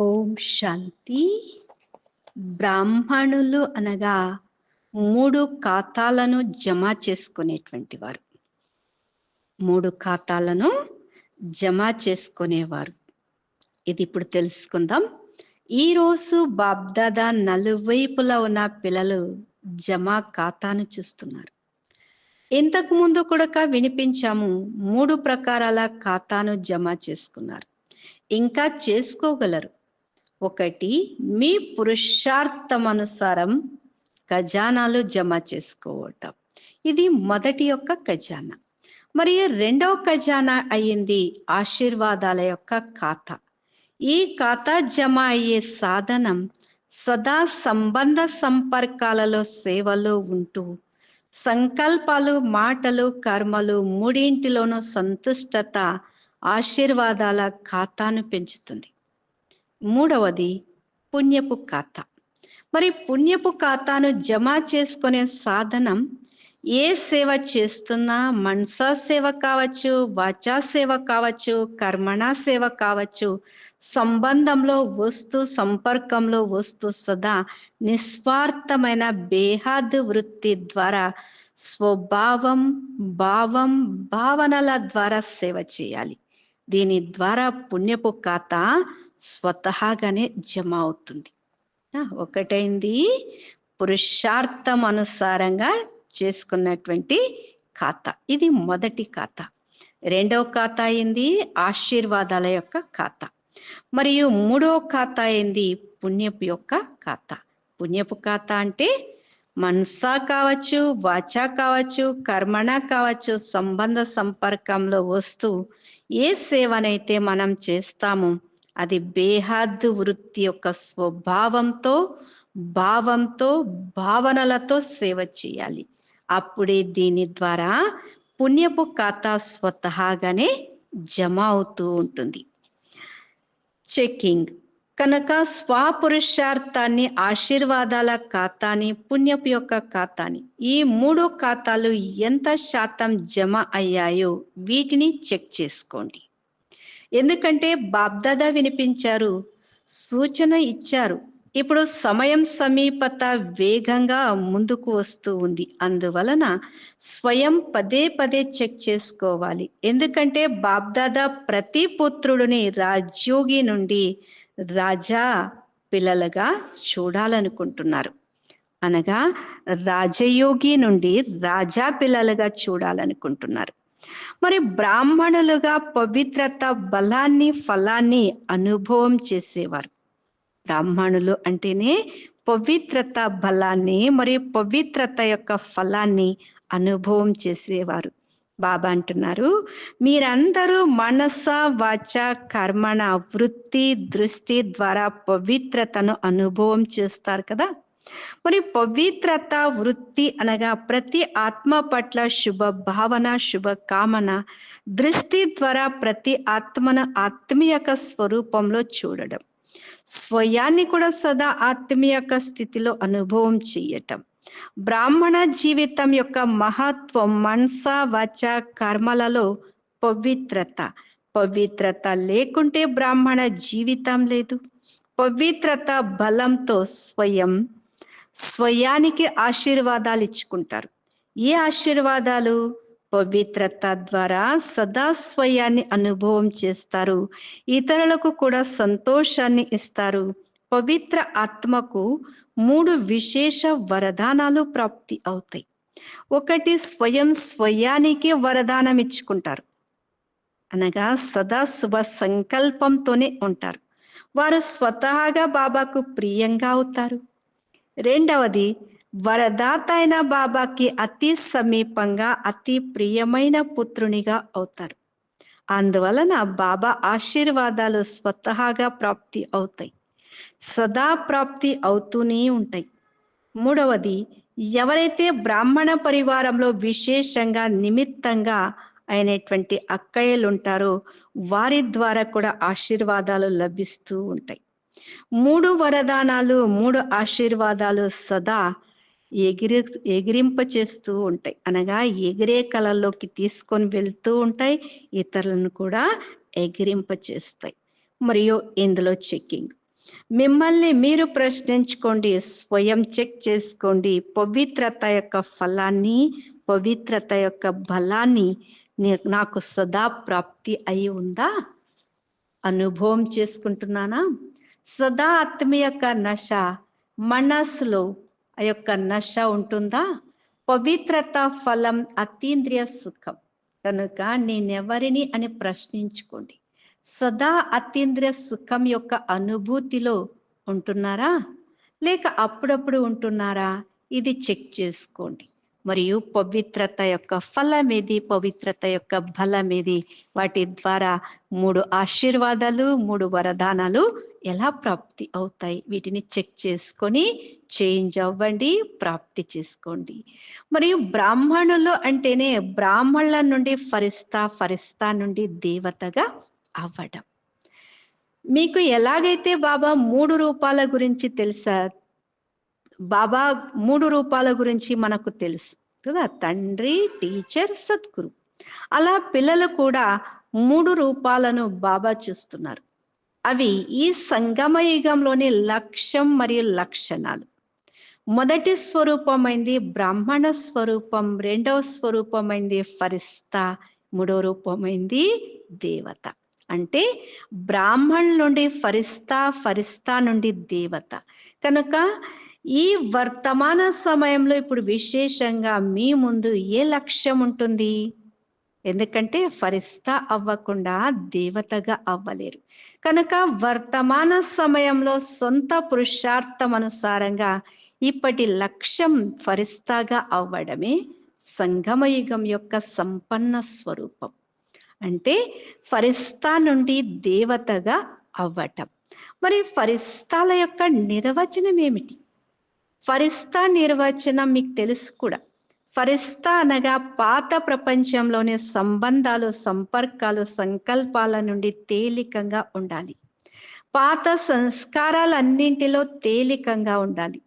ఓం శాంతి. బ్రాహ్మణులు అనగా మూడు ఖాతాలను జమ చేసుకునేటువంటి వారు మూడు ఖాతాలను జమ చేసుకునేవారు. ఇది ఇప్పుడు తెలుసుకుందాం. ఈరోజు బాబ్దాదా నలువైపులా ఉన్న పిల్లలు జమ ఖాతాను చూస్తున్నారు. ఇంతకు ముందు కూడా వినిపించాము మూడు ప్రకారాల ఖాతాను జమ చేసుకున్నారు. ఇంకా చేసుకోగలరు. ఒకటి మీ పురుషార్థమనుసారం ఖజానాలు జమ చేసుకోవటం. ఇది మొదటి యొక్క ఖజానా. మరియు రెండవ ఖజానా అయ్యింది ఆశీర్వాదాల యొక్క ఖాతా. ఈ ఖాతా జమ అయ్యే సాధనం సదా సంబంధ సంపర్కాలలో సేవలో ఉంటూ సంకల్పాలు మాటలు కర్మలు మూడింటిలోనూ సంతుష్టత ఆశీర్వాదాల ఖాతాను పెంచుతుంది. మూడవది పుణ్యపు ఖాతా. మరి పుణ్యపు ఖాతాను జమ చేసుకునే సాధనం ఏ సేవ చేస్తున్నా మనసా సేవ కావచ్చు వాచా సేవ కావచ్చు కర్మణ సేవ కావచ్చు సంబంధంలో వస్తూ సంపర్కంలో వస్తూ సదా నిస్వార్థమైన బేహాద్ వృత్తి ద్వారా స్వభావం భావం భావనల ద్వారా సేవ చేయాలి. దీని ద్వారా పుణ్యపు ఖాతా స్వతహాగానే జమ అవుతుంది. ఒకటైంది పురుషార్థం అనుసారంగా చేసుకున్నటువంటి ఖాతా. ఇది మొదటి ఖాతా. రెండవ ఖాతా అయింది ఆశీర్వాదాల యొక్క ఖాతా. మరియు మూడవ ఖాతా అయింది పుణ్యపు యొక్క ఖాతా. పుణ్యపు ఖాతా అంటే మనసా కావచ్చు వాచా కావచ్చు కర్మణ కావచ్చు సంబంధ సంపర్కంలో వస్తూ ఏ సేవనైతే మనం చేస్తామో అది బేహద్దు వృత్తి యొక్క స్వభావంతో భావంతో భావనలతో సేవ చేయాలి. అప్పుడే దీని ద్వారా పుణ్యపు ఖాతా స్వతహాగానే జమ అవుతూ ఉంటుంది. చెక్కింగ్. కనుక స్వపురుషార్థాన్ని ఆశీర్వాదాల ఖాతాని పుణ్యపు యొక్క ఖాతాని ఈ మూడు ఖాతాలు ఎంత శాతం జమ అయ్యాయో వీటిని చెక్ చేసుకోండి. ఎందుకంటే బాబ్దాదా వినిపించారు సూచన ఇచ్చారు. ఇప్పుడు సమయం సమీపత వేగంగా ముందుకు వస్తూ ఉంది. అందువలన స్వయం పదే పదే చెక్ చేసుకోవాలి. ఎందుకంటే బాబ్దాదా ప్రతి పుత్రుడిని రాజ్యోగి నుండి రాజా పిల్లలుగా చూడాలనుకుంటున్నారు. అనగా రాజయోగి నుండి రాజా పిల్లలుగా చూడాలనుకుంటున్నారు. మరి బ్రాహ్మణులుగా పవిత్రత బలాన్ని ఫలాన్ని అనుభవం చేసేవారు. బ్రాహ్మణులు అంటేనే పవిత్రత బలాన్ని మరియు పవిత్రత యొక్క ఫలాన్ని అనుభవం చేసేవారు. బాబా అంటున్నారు. మీరందరూ మనస వాచ కర్మణ వృత్తి దృష్టి ద్వారా పవిత్రతను అనుభవం చేస్తారు కదా. మరి పవిత్రత వృత్తి అనగా ప్రతి ఆత్మ పట్ల శుభ భావన శుభ కామన దృష్టి ద్వారా ప్రతి ఆత్మను ఆత్మీయక స్వరూపంలో చూడడం. స్వయాన్ని కూడా సదా ఆత్మీయ స్థితిలో అనుభవం చేయటం. బ్రాహ్మణ జీవితం యొక్క మహత్వం మనస వచ కర్మలలో పవిత్రత. పవిత్రత లేకుంటే బ్రాహ్మణ జీవితం లేదు. పవిత్రత బలంతో స్వయం స్వయానికి ఆశీర్వాదాలు ఇచ్చుకుంటారు. ఏ ఆశీర్వాదాలు? పవిత్రత ద్వారా సదా స్వయాన్ని అనుభవం చేస్తారు. ఇతరులకు కూడా సంతోషాన్ని ఇస్తారు. పవిత్ర ఆత్మకు మూడు విశేష వరదానాలు ప్రాప్తి అవుతాయి. ఒకటి స్వయం స్వయానికి వరదానం ఇచ్చుకుంటారు. అనగా సదా శుభ సంకల్పంతోనే ఉంటారు. వారు స్వతహాగా బాబాకు ప్రియంగా అవుతారు. రెండవది వరదాత అయిన బాబాకి అతి సమీపంగా అతి ప్రియమైన పుత్రునిగా అవుతారు. అందువలన బాబా ఆశీర్వాదాలు స్వతహాగా ప్రాప్తి అవుతాయి. సదా ప్రాప్తి అవుతూనే ఉంటాయి. మూడవది ఎవరైతే బ్రాహ్మణ పరివారంలో విశేషంగా నిమిత్తంగా అయినటువంటి అక్కయ్యలు ఉంటారో వారి ద్వారా కూడా ఆశీర్వాదాలు లభిస్తూ ఉంటాయి. మూడు వరదానాలు మూడు ఆశీర్వాదాలు సదా ఎగిరి ఎగిరింప చేస్తూ ఉంటాయి. అనగా ఎగిరే కళల్లోకి తీసుకొని వెళ్తూ ఉంటాయి ఇతరులను కూడా ఎగిరింప చేస్తాయి మరియు ఇందులో చెక్కింగ్. మిమ్మల్ని మీరు ప్రశ్నించుకోండి స్వయం చెక్ చేసుకోండి. పవిత్రత యొక్క ఫలాన్ని పవిత్రత యొక్క బలాన్ని నాకు సదా ప్రాప్తి అయి ఉందా? అనుభవం చేసుకుంటున్నానా? సదా ఆత్మ యొక్క నశ మనస్సులో ఆ యొక్క నశ ఉంటుందా? పవిత్రత ఫలం అతీంద్రియ సుఖం. కనుక నేనెవరిని అని ప్రశ్నించుకోండి. సదా అతీంద్రియ సుఖం యొక్క అనుభూతిలో ఉంటున్నారా? లేక అప్పుడప్పుడు ఉంటున్నారా? ఇది చెక్ చేసుకోండి. మరియు పవిత్రత యొక్క ఫలం ఏది పవిత్రత యొక్క బలం ఏది వాటి ద్వారా మూడు ఆశీర్వాదాలు మూడు వరదానాలు ఎలా ప్రాప్తి అవుతాయి? వీటిని చెక్ చేసుకొని చేంజ్ అవ్వండి ప్రాప్తి చేసుకోండి. మరియు బ్రాహ్మణులు అంటేనే బ్రాహ్మణుల నుండి ఫరిస్తా ఫరిస్తా నుండి దేవతగా అవ్వడం మీకు ఎలాగైతే బాబా మూడు రూపాల గురించి తెలుసా? బాబా మూడు రూపాల గురించి మనకు తెలుసు కదా? తండ్రి టీచర్ సద్గురు. అలా పిల్లలు కూడా మూడు రూపాలను బాబా చూస్తున్నారు. అవి ఈ సంగమ యుగంలోని లక్ష్యం మరియు లక్షణాలు. మొదటి స్వరూపమైంది బ్రాహ్మణ స్వరూపం రెండవ స్వరూపమైంది ఫరిస్తా మూడో రూపమైంది దేవత. అంటే బ్రాహ్మణ్ నుండి ఫరిస్తా ఫరిస్తా నుండి దేవత. కనుక ఈ వర్తమాన సమయంలో ఇప్పుడు విశేషంగా మీ ముందు ఏ లక్ష్యం ఉంటుంది? ఎందుకంటే ఫరిస్తా అవ్వకుండా దేవతగా అవ్వలేరు. కనుక వర్తమాన సమయంలో సొంత పురుషార్థం అనుసారంగా ఇప్పటి లక్ష్యం ఫరిస్తాగా అవ్వడమే సంగమయుగం యొక్క సంపన్న స్వరూపం. అంటే ఫరిస్తా నుండి దేవతగా అవ్వటం. మరి ఫరిస్తాల యొక్క నిర్వచనం ఏమిటి? ఫరిస్తా నిర్వచనం మీకు తెలుసు కూడా. ఫరిస్తా అనగా పాత ప్రపంచంలోని సంబంధాలు సంపర్కాలు సంకల్పాల నుండి తేలికంగా ఉండాలి. పాత సంస్కారాలన్నింటిలో తేలికంగా ఉండాలి.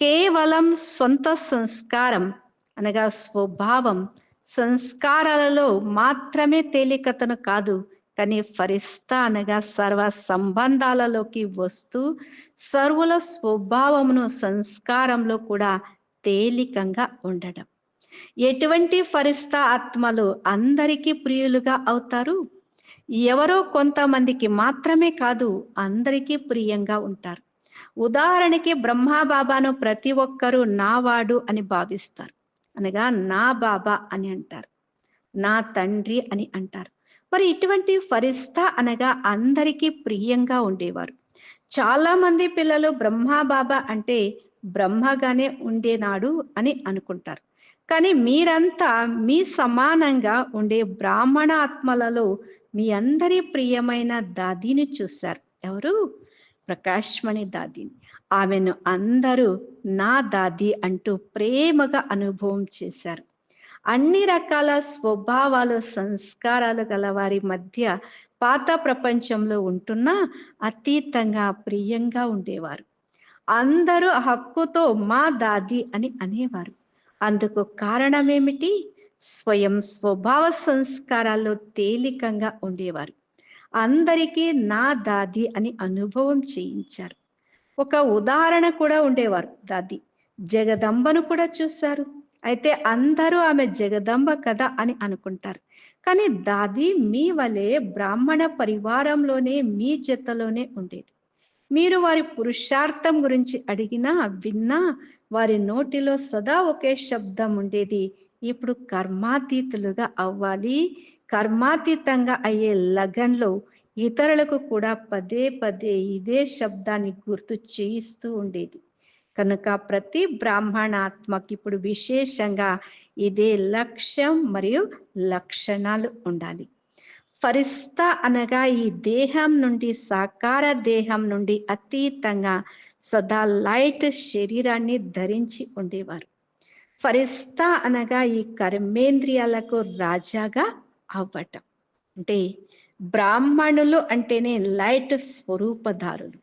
కేవలం సొంత సంస్కారం అనగా స్వభావం సంస్కారాలలో మాత్రమే తేలికతను కాదు కానీ ఫరిస్తా అనగా సర్వ సంబంధాలలోకి వస్తూ సర్వుల స్వభావమును సంస్కారంలో కూడా తేలికంగా ఉండడం. ఎటువంటి ఫరిస్తా ఆత్మలు అందరికీ ప్రియులుగా అవుతారు? ఎవరో కొంతమందికి మాత్రమే కాదు అందరికీ ప్రియంగా ఉంటారు. ఉదాహరణకి బ్రహ్మా బాబాను ప్రతి ఒక్కరూ నావాడు అని భావిస్తారు. అనగా నా బాబా అని అంటారు. నా తండ్రి అని అంటారు. మరి ఇటువంటి ఫరిస్తా అనగా అందరికీ ప్రియంగా ఉండేవారు. చాలా మంది పిల్లలు బ్రహ్మా బాబా అంటే బ్రహ్మగానే ఉండేనాడు అని అనుకుంటారు. కానీ మీరంతా మీ సమానంగా ఉండే బ్రాహ్మణ ఆత్మలలో మీ అందరి ప్రియమైన దాదిని చూశారు. ఎవరు? ప్రకాశ్మణి దాదిని. ఆమెను అందరూ నా దాది అంటూ ప్రేమగా అనుభవం చేశారు. అన్ని రకాల స్వభావాలు సంస్కారాలు గల వారి మధ్య పాత ప్రపంచంలో ఉంటున్నా అతీతంగా ప్రియంగా ఉండేవారు. అందరూ హక్కుతో మా దాది అని అనేవారు. అందుకు కారణమేమిటి? స్వయం స్వభావ సంస్కారాల్లో తేలికంగా ఉండేవారు. అందరికీ నా దాది అని అనుభవం చేయించారు. ఒక ఉదాహరణ కూడా ఉండేవారు దాది. జగదంబను కూడా చూశారు. అయితే అందరూ ఆమె జగదంబ కదా అని అనుకుంటారు. కానీ దాది మీ వలె బ్రాహ్మణ పరివారంలోనే మీ జతలోనే ఉండేది. మీరు వారి పురుషార్థం గురించి అడిగినా విన్నా వారి నోటిలో సదా ఒకే శబ్దం ఉండేది. ఇప్పుడు కర్మాతీతులుగా అవ్వాలి. కర్మాతీతంగా అయ్యే లగన్లో ఇతరులకు కూడా పదే పదే ఇదే శబ్దాన్ని గుర్తు చేయిస్తూ ఉండేది. కనుక ప్రతి బ్రాహ్మణాత్మకి ఇప్పుడు విశేషంగా ఇదే లక్ష్యం మరియు లక్షణాలు ఉండాలి. ఫరిస్తా అనగా ఈ దేహం నుండి సాకార దేహం నుండి అతీతంగా సదా లైట్ శరీరాన్ని ధరించి ఉండేవారు. ఫరిస్తా అనగా ఈ కర్మేంద్రియాలకు రాజాగా అవ్వటం అంటే బ్రాహ్మణులు అంటేనే లైట్ స్వరూపధారులు.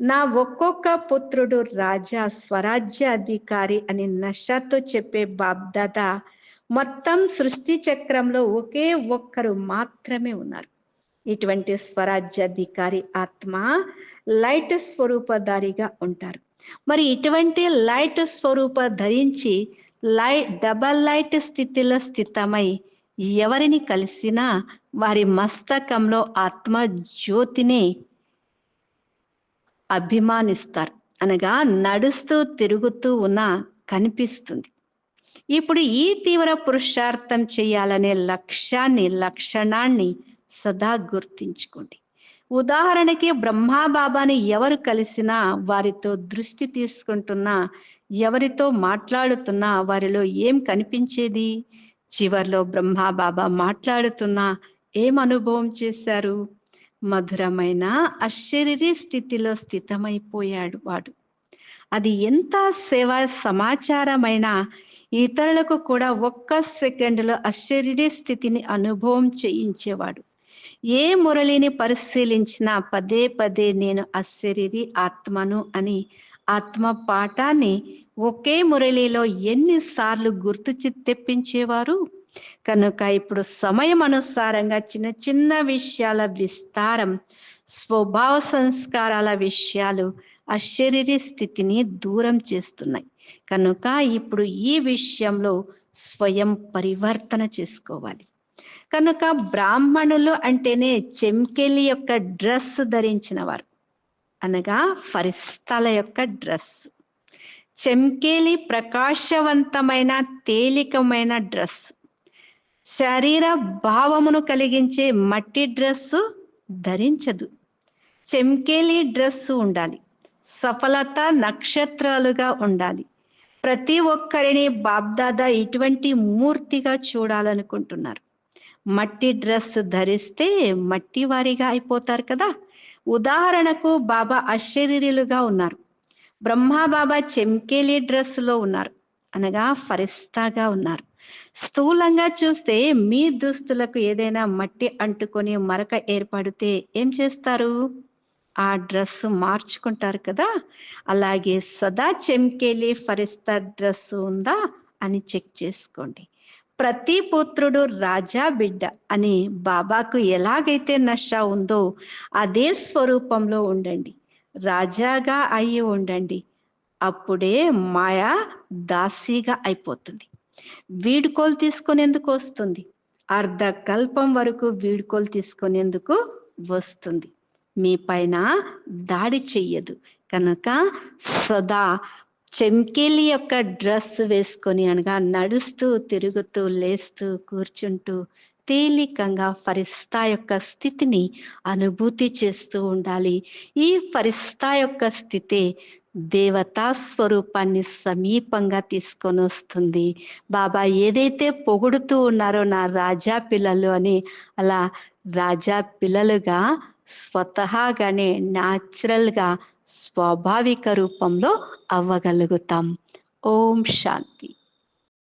నా ఒక్కొక్క పుత్రుడు రాజా స్వరాజ్య అధికారి అని నషాతో చెప్పే బాబ్దాదా మొత్తం సృష్టి చక్రంలో ఒకే ఒక్కరు మాత్రమే ఉన్నారు. ఇటువంటి స్వరాజ్యాధికారి ఆత్మ లైట్ స్వరూపధారిగా ఉంటారు. మరి ఇటువంటి లైట్ స్వరూప ధరించి లైట్ డబల్ లైట్ స్థితిలో స్థితమై ఎవరిని కలిసినా వారి మస్తకంలో ఆత్మ జ్యోతిని అభిమానిస్తారు. అనగా నడుస్తూ తిరుగుతూ ఉన్న కనిపిస్తుంది. ఇప్పుడు ఈ తీవ్ర పురుషార్థం చేయాలనే లక్ష్యాన్ని లక్షణాన్ని సదా గుర్తించుకోండి. ఉదాహరణకి బ్రహ్మా బాబాని ఎవరు కలిసినా వారితో దృష్టి తీసుకుంటున్నా ఎవరితో మాట్లాడుతున్నా వారిలో ఏం కనిపించేది? చివర్లో బ్రహ్మా బాబా మాట్లాడుతున్నా ఏం అనుభవం చేశారు? మధురమైన అశరీరీ స్థితిలో స్థితమైపోయాడు వాడు. అది ఎంత సేవ సమాచారమైనా ఇతరులకు కూడా ఒక్క సెకండ్లో అశరీరీ స్థితిని అనుభవం చేయించేవాడు. ఏ మురళిని పరిశీలించినా పదే పదే నేను అశరీరీ ఆత్మను అని ఆత్మ పాఠాన్ని ఒకే మురళిలో ఎన్నిసార్లు గుర్తు తెప్పించేవారు? కనుక ఇప్పుడు సమయం అనుసారంగా చిన్న చిన్న విషయాల విస్తారం స్వభావ సంస్కారాల విషయాలు అశరీర స్థితిని దూరం చేస్తున్నాయి. కనుక ఇప్పుడు ఈ విషయంలో స్వయం పరివర్తన చేసుకోవాలి. కనుక బ్రాహ్మణులు అంటేనే చెంకెలి యొక్క డ్రెస్ ధరించిన వారు అనగా ఫరిస్తాల యొక్క డ్రెస్. చెంకేలి ప్రకాశవంతమైన తేలికమైన డ్రెస్. శరీర భావమును కలిగించే మట్టి డ్రెస్సు ధరించదు. చెంకేలి డ్రెస్సు ఉండాలి. సఫలత నక్షత్రాలుగా ఉండాలి. ప్రతి ఒక్కరిని బాబ్దాదా ఇటువంటి మూర్తిగా చూడాలనుకుంటున్నారు. మట్టి డ్రెస్ ధరిస్తే మట్టి వారిగా అయిపోతారు కదా. ఉదాహరణకు బాబా అశరీరులుగా ఉన్నారు. బ్రహ్మా బాబా చెంకేలి డ్రెస్లో ఉన్నారు. అనగా ఫరిస్తాగా ఉన్నారు. స్థూలంగా చూస్తే మీ దుస్తులకు ఏదైనా మట్టి అంటుకొని మరక ఏర్పడితే ఏం చేస్తారు? ఆ డ్రెస్ మార్చుకుంటారు కదా? అలాగే సదా చెంకేలి ఫరిస్తా డ్రెస్ ఉందా? అని చెక్ చేసుకోండి. ప్రతి పుత్రుడు రాజా బిడ్డ అని బాబాకు ఎలాగైతే నష ఉందో అదే స్వరూపంలో ఉండండి. రాజాగా అయి ఉండండి. అప్పుడే మాయ దాసీగా అయిపోతుంది. వీడుకోలు తీసుకునేందుకు వస్తుంది. అర్ధ కల్పం వరకు వీడుకోలు తీసుకునేందుకు వస్తుంది. మీ పైన దాడి చెయ్యదు. కనుక సదా చెంకేలి యొక్క డ్రెస్ వేసుకొని అనగా నడుస్తూ తిరుగుతూ లేస్తూ కూర్చుంటూ తేలికంగా ఫరిస్తా యొక్క స్థితిని అనుభూతి చేస్తూ ఉండాలి. ఈ ఫరిస్తా యొక్క స్థితి దేవతా స్వరూపాన్ని సమీపంగా తీసుకొని వస్తుంది. బాబా ఏదైతే పొగుడుతూ ఉన్నారో నా రాజా పిల్లలు అని అలా రాజా పిల్లలుగా స్వతహాగానే న్యాచురల్గా స్వాభావిక రూపంలో అవ్వగలుగుతాం. ఓం శాంతి.